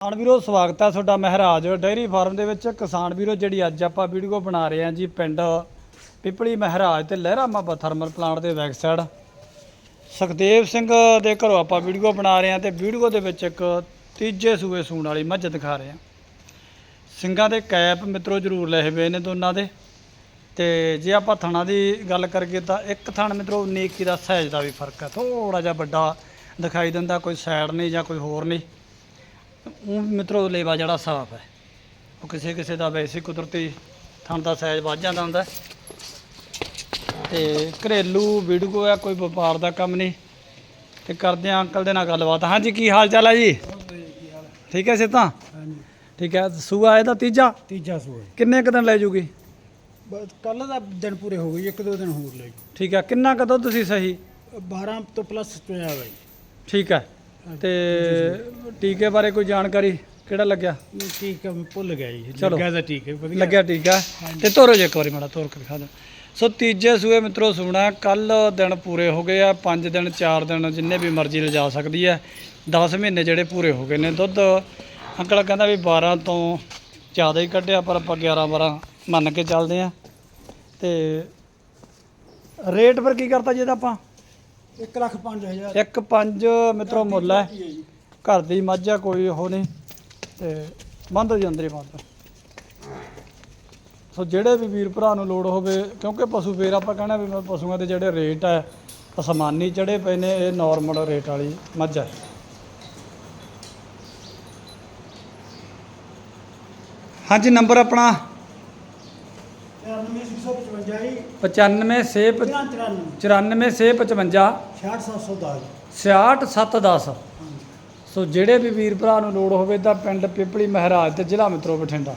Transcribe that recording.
ਕਿਸਾਨ ਵੀਰੋ, ਸਵਾਗਤ ਹੈ ਤੁਹਾਡਾ ਮਹਿਰਾਜ। ਡੇਅਰੀ ਫਾਰਮ ਦੇ ਵਿੱਚ ਕਿਸਾਨ ਵੀਰੋ, ਜਿਹੜੀ ਅੱਜ ਆਪਾਂ ਵੀਡੀਓ ਬਣਾ ਰਹੇ ਹਾਂ ਜੀ, ਪਿੰਡ ਪਿਪਲੀ ਮਹਿਰਾਜ ਤੇ ਲਹਿਰਾ ਮਾਬਾ ਥਰਮਲ ਪਲਾਂਟ ਦੇ ਬੈਕ ਸਾਈਡ ਸੁਖਦੇਵ ਸਿੰਘ ਦੇ ਘਰੋਂ ਆਪਾਂ ਵੀਡੀਓ ਬਣਾ ਰਹੇ ਹਾਂ ਤੇ ਵੀਡੀਓ ਦੇ ਵਿੱਚ ਇੱਕ ਤੀਜੇ ਸੂਏ ਸੂਣ ਵਾਲੀ ਮੱਝ ਦਿਖਾ ਰਹੇ ਹਾਂ। ਸਿੰਘਾਂ ਦੇ ਕੈਪ ਮਿੱਤਰੋ, ਜ਼ਰੂਰ ਲਏ ਹੋਏ ਨੇ ਦੋਨਾਂ ਦੇ। ਤੇ ਜੇ ਆਪਾਂ ਥਣਾ ਦੀ ਗੱਲ ਕਰੀਏ ਤਾਂ ਇੱਕ ਥਣ ਮਿੱਤਰੋ 19 21 ਦਾ ਸਾਈਜ਼ ਦਾ ਵੀ ਫ਼ਰਕ ਹੈ। ਥੋੜਾ ਜਿਹਾ ਵੱਡਾ ਦਿਖਾਈ ਦਿੰਦਾ, ਕੋਈ ਸਾਈਡ ਨਹੀਂ ਜਾਂ ਕੋਈ ਹੋਰ ਨਹੀਂ। ਉਹ ਮਿੱਤਰੋ ਲੇਵਾ ਜਿਹੜਾ ਸਾਫ਼ ਹੈ। ਉਹ ਕਿਸੇ ਕਿਸੇ ਦਾ ਵੈਸੇ ਕੁਦਰਤੀ ਥਣ ਦਾ ਸਾਈਜ਼ ਵੱਧ ਜਾਂਦਾ ਹੁੰਦਾ। ਹੈ। ਤੇ ਘਰੇਲੂ ਵੀਡੀਓ ਆ ਕੋਈ ਵਪਾਰ ਦਾ ਕੰਮ ਨਹੀਂ। ਤੇ ਕਰਦੇ ਆ ਅੰਕਲ ਦੇ ਨਾਲ ਗੱਲਬਾਤ। ਹਾਂਜੀ ਕੀ ਹਾਲ ਚਾਲ ਹੈ ਜੀ? ਠੀਕ ਹੈ ਸਿੱਧਾ ਹਾਂਜੀ। ਠੀਕ ਹੈ ਸੂਆ ਇਹਦਾ ਤੀਜਾ? ਤੀਜਾ ਸੂਆ ਕਿੰਨੇ ਕੁ ਦਿਨ ਲੈ ਜੂਗੀ? ਬਸ ਕੱਲ ਦਾ ਦਿਨ ਪੂਰੇ ਹੋ ਗਏ ਇੱਕ ਦੋ ਦਿਨ ਹੋਰ ਲੈ ਠੀਕ ਹੈ ਕਿੰਨਾ ਕੁ ਦੁੱਧ ਤੁਸੀਂ ਸਹੀ? 12 ਤੋਂ ਪਲੱਸ ਪਿਆ ਬਾਈ ਠੀਕ ਹੈ। ਤੇ ਟੀਕੇ ਬਾਰੇ ਕੋਈ ਜਾਣਕਾਰੀ ਕਿਹੜਾ ਲੱਗਿਆ? ਠੀਕ ਹੈ ਮੈਂ ਭੁੱਲ ਗਿਆ ਜੀ। ਚਲੋ। ਲੱਗਿਆ ਤਾਂ ਠੀਕ ਹੈ ਵਧੀਆ। ਲੱਗਿਆ ਟੀਕਾ। ਤੇ ਤੋਰੋ ਜੇ ਇੱਕ ਵਾਰੀ ਮਾੜਾ ਤੋਰ ਕੇ ਦਿਖਾ ਦਿਓ। ਸੋ ਤੀਜੇ ਸੂਏ ਮਿੱਤਰੋ ਸੁਣਾ ਕੱਲ ਦਿਨ ਪੂਰੇ ਹੋ ਗਏ ਆ 5 ਦਿਨ 4 ਦਿਨ ਜਿੰਨੇ ਵੀ ਮਰਜ਼ੀ ਲਿਜਾ ਸਕਦੀ ਹੈ। 10 ਮਹੀਨੇ ਜਿਹੜੇ ਪੂਰੇ ਹੋ ਗਏ ਨੇ। ਦੁੱਧ ਅੰਕਲ ਕਹਿੰਦਾ ਵੀ 12 ਤੋਂ ਜ਼ਿਆਦਾ ਹੀ ਕੱਢਿਆ ਪਰ ਆਪਾਂ 11 12 ਮੰਨ ਕੇ ਚੱਲਦੇ ਆ। ਤੇ ਰੇਟ ਪਰ ਕੀ ਕਰਤਾ ਜੀ ਇਹਦਾ ਆਪਾਂ? 1 ਲੱਖ 5000 ਇੱਕ ਪੰਜ ਮਿੱਤਰੋ ਮੁੱਲ ਹੈ। ਘਰ ਦੀ ਮੱਝ ਆ ਕੋਈ ਉਹ ਨਹੀਂ ਤੇ ਬੰਦ ਜੀ ਅੰਦਰ ਹੀ ਬੰਦ। ਸੋ ਜਿਹੜੇ ਵੀ ਵੀਰ ਭਰਾ ਨੂੰ ਲੋੜ ਹੋਵੇ ਕਿਉਂਕਿ ਪਸ਼ੂ ਫੇਰ ਆਪਾਂ ਕਹਿਣਾ ਵੀ ਮੈਂ ਪਸ਼ੂਆਂ ਦੇ ਜਿਹੜੇ ਰੇਟ ਹੈ ਅਸਮਾਨੀ ਚੜੇ ਪਏ ਨੇ ਇਹ ਨਾਰਮਲ ਰੇਟ ਵਾਲੀ ਮੱਝ ਹੈ। ਹਾਂਜੀ ਨੰਬਰ ਆਪਣਾ 9655 95 94 655 68710 66710 ਸੋ ਜਿਹੜੇ ਵੀ ਵੀਰ ਭਰਾ ਨੂੰ ਲੋੜ ਹੋਵੇ ਤਾਂ ਪਿੰਡ ਪਿਪਲੀ ਮਹਾਰਾਜ ਤੇ ਜ਼ਿਲ੍ਹਾ ਮਿੱਤਰੋ ਬਠਿੰਡਾ।